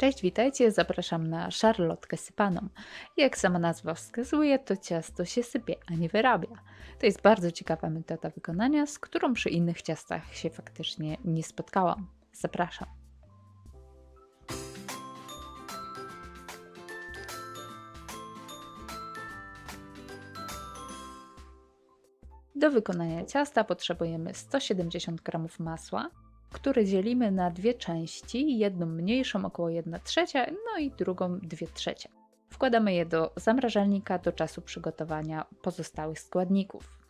Cześć, witajcie, zapraszam na szarlotkę sypaną. Jak sama nazwa wskazuje, to ciasto się sypie, a nie wyrabia. To jest bardzo ciekawa metoda wykonania, z którą przy innych ciastach się faktycznie nie spotkałam. Zapraszam. Do wykonania ciasta potrzebujemy 170 g masła, które dzielimy na dwie części, jedną mniejszą około 1 trzecia, no i drugą 2 trzecie. Wkładamy je do zamrażalnika do czasu przygotowania pozostałych składników.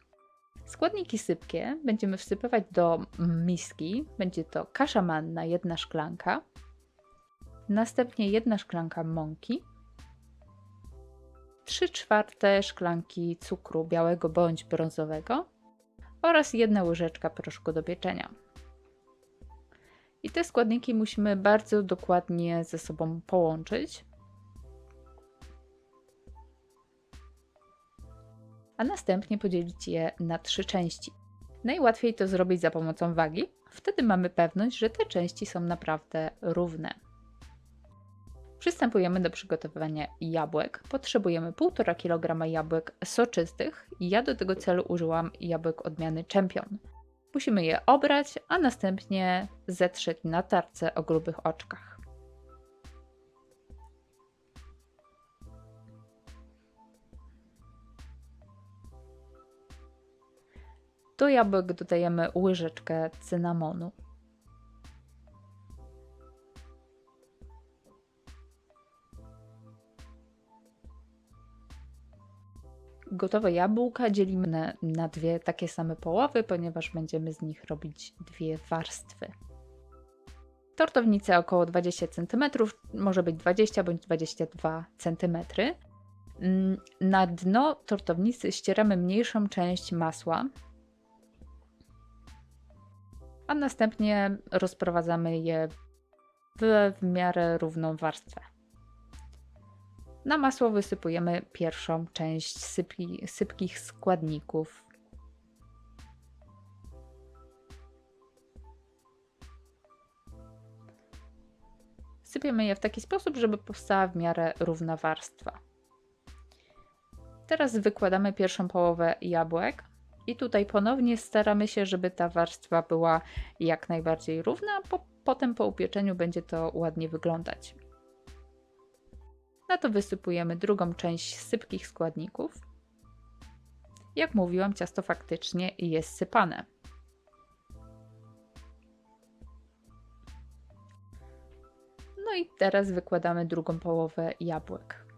Składniki sypkie będziemy wsypywać do miski. Będzie to kasza manna, jedna szklanka, następnie jedna szklanka mąki, 3 czwarte szklanki cukru białego bądź brązowego oraz jedna łyżeczka proszku do pieczenia. Te składniki musimy bardzo dokładnie ze sobą połączyć. A następnie podzielić je na trzy części. Najłatwiej to zrobić za pomocą wagi. Wtedy mamy pewność, że te części są naprawdę równe. Przystępujemy do przygotowywania jabłek. Potrzebujemy 1,5 kg jabłek soczystych. Ja do tego celu użyłam jabłek odmiany Champion. Musimy je obrać, a następnie zetrzeć na tarce o grubych oczkach. Do jabłek dodajemy łyżeczkę cynamonu. Gotowe jabłka dzielimy na, na dwie takie same połowy, ponieważ będziemy z nich robić dwie warstwy. Tortownica około 20 cm, może być 20 bądź 22 cm. Mm, na dno tortownicy ścieramy mniejszą część masła, a następnie rozprowadzamy je w, w miarę równą warstwę. Na masło wysypujemy pierwszą część sypki, sypkich składników. Sypiemy je w taki sposób, żeby powstała w miarę równa warstwa. Teraz wykładamy pierwszą połowę jabłek i tutaj ponownie staramy się, żeby ta warstwa była jak najbardziej równa, bo potem po upieczeniu będzie to ładnie wyglądać. Na to wysypujemy drugą część sypkich składników. Jak mówiłam, ciasto faktycznie jest sypane. No i teraz wykładamy drugą połowę jabłek.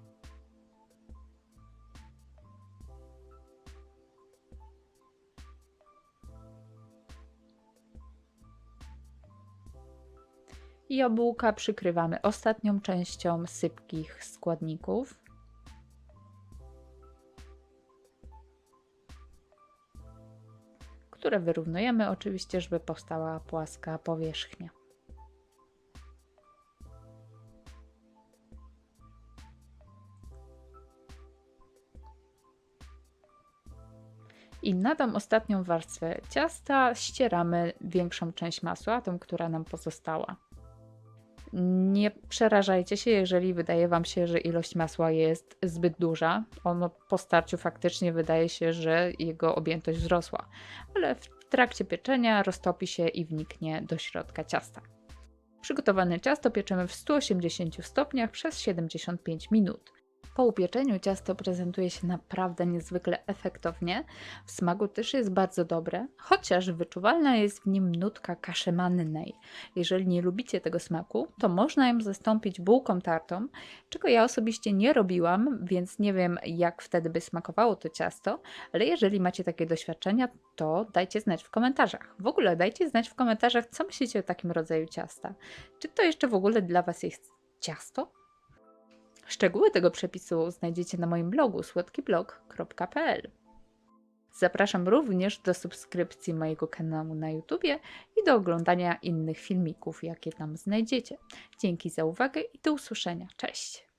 Jabłka przykrywamy ostatnią częścią sypkich składników. które wyrównujemy oczywiście, żeby powstała płaska powierzchnia. I na tą ostatnią warstwę ciasta ścieramy większą część masła, tą, która nam pozostała. Nie przerażajcie się, jeżeli wydaje Wam się, że ilość masła jest zbyt duża. Ono po starciu faktycznie wydaje się, że jego objętość wzrosła, ale w trakcie pieczenia roztopi się i wniknie do środka ciasta. Przygotowane ciasto pieczemy w 180 stopniach przez 75 minut. Po upieczeniu ciasto prezentuje się naprawdę niezwykle efektownie. W smaku też jest bardzo dobre, chociaż wyczuwalna jest w nim nutka kaszy mannej. Jeżeli nie lubicie tego smaku, to można ją zastąpić bułką tartą, czego ja osobiście nie robiłam, więc nie wiem jak wtedy by smakowało to ciasto, ale jeżeli macie takie doświadczenia, to dajcie znać w komentarzach. W ogóle dajcie znać w komentarzach, co myślicie o takim rodzaju ciasta. Czy to jeszcze w ogóle dla Was jest ciasto? Szczegóły tego przepisu znajdziecie na moim blogu słodkiblog.pl. Zapraszam również do subskrypcji mojego kanału na YouTube i do oglądania innych filmików, jakie tam znajdziecie. Dzięki za uwagę i do usłyszenia. Cześć!